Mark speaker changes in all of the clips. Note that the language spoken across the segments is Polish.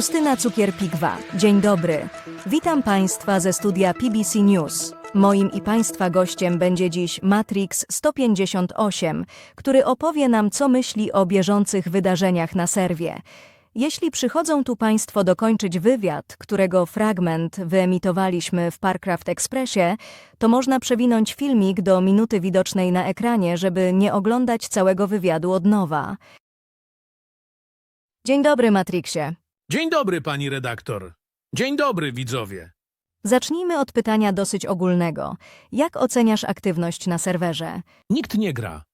Speaker 1: Justyna Cukier-Pigwa. Dzień dobry. Witam Państwa ze studia PBC News. Moim i Państwa gościem będzie dziś Matrix 158, który opowie nam, co myśli o bieżących wydarzeniach na serwie. Jeśli przychodzą tu Państwo dokończyć wywiad, którego fragment wyemitowaliśmy w Parcraft Expressie, to można przewinąć filmik do minuty widocznej na ekranie, żeby nie oglądać całego wywiadu od nowa. Dzień dobry, Matrixie.
Speaker 2: Dzień dobry, pani redaktor. Dzień dobry, widzowie.
Speaker 1: Zacznijmy od pytania dosyć ogólnego. Jak oceniasz aktywność na serwerze?
Speaker 2: Nikt nie gra.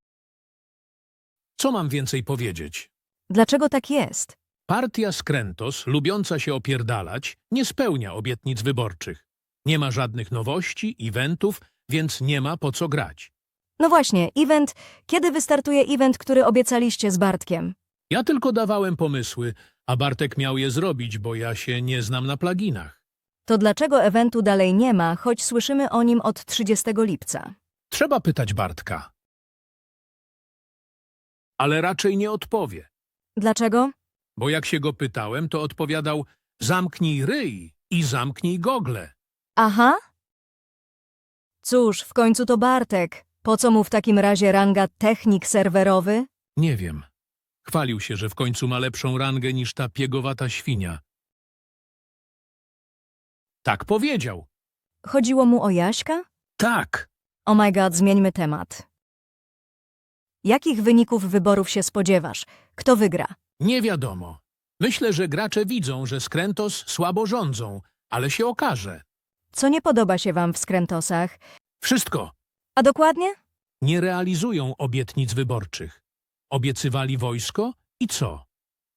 Speaker 2: Co mam więcej powiedzieć?
Speaker 1: Dlaczego tak jest?
Speaker 2: Partia Skrętos, lubiąca się opierdalać, nie spełnia obietnic wyborczych. Nie ma żadnych nowości, eventów, więc nie ma po co grać.
Speaker 1: No właśnie, event. Kiedy wystartuje event, który obiecaliście z Bartkiem?
Speaker 2: Ja tylko dawałem pomysły, a Bartek miał je zrobić, bo ja się nie znam na pluginach.
Speaker 1: To dlaczego eventu dalej nie ma, choć słyszymy o nim od 30 lipca?
Speaker 2: Trzeba pytać Bartka. Ale raczej nie odpowie,
Speaker 1: Dlaczego?
Speaker 2: bo jak się go pytałem, to odpowiadał zamknij ryj i zamknij gogle.
Speaker 1: Aha? Cóż, w końcu to Bartek. Po co mu w takim razie ranga technik serwerowy?
Speaker 2: Nie wiem. Chwalił się, że w końcu ma lepszą rangę niż ta piegowata świnia. Tak powiedział.
Speaker 1: Chodziło mu o Jaśka?
Speaker 2: Tak.
Speaker 1: Oh my god, zmieńmy temat. Jakich wyników wyborów się spodziewasz? Kto wygra?
Speaker 2: Nie wiadomo. Myślę, że gracze widzą, że Skrętos słabo rządzą, ale się okaże.
Speaker 1: Co nie podoba się wam w Skrętosach?
Speaker 2: Wszystko.
Speaker 1: A dokładnie?
Speaker 2: Nie realizują obietnic wyborczych. Obiecywali wojsko i co?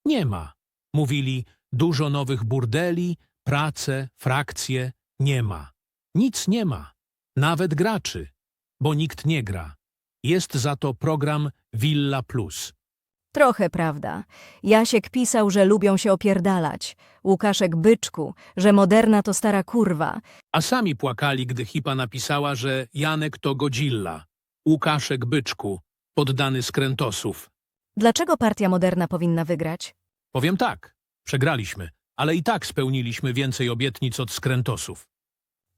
Speaker 2: Nie ma. Mówili dużo nowych burdeli, prace, frakcje. Nie ma. Nic nie ma. Nawet graczy. Bo nikt nie gra. Jest za to program Villa Plus.
Speaker 1: Trochę prawda. Jasiek pisał, że lubią się opierdalać. Łukaszek byczku, że moderna to stara kurwa.
Speaker 2: A sami płakali, gdy Hipa napisała, że Janek to Godzilla. Łukaszek Byczku, poddany Skrętosów.
Speaker 1: Dlaczego partia moderna powinna wygrać?
Speaker 2: Powiem tak, przegraliśmy, ale i tak spełniliśmy więcej obietnic od Skrętosów.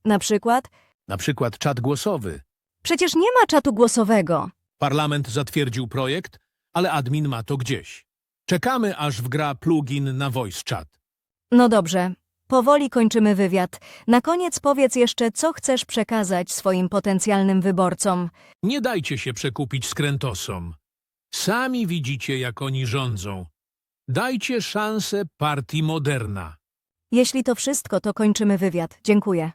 Speaker 1: Na przykład?
Speaker 2: Na przykład czat głosowy.
Speaker 1: Przecież nie ma czatu głosowego.
Speaker 2: Parlament zatwierdził projekt, ale admin ma to gdzieś. Czekamy, aż wgra plugin na voice chat.
Speaker 1: No dobrze. Powoli kończymy wywiad. Na koniec powiedz jeszcze, co chcesz przekazać swoim potencjalnym wyborcom.
Speaker 2: Nie dajcie się przekupić Skrętosom. Sami widzicie, jak oni rządzą. Dajcie szansę partii Moderna.
Speaker 1: Jeśli to wszystko, to kończymy wywiad. Dziękuję.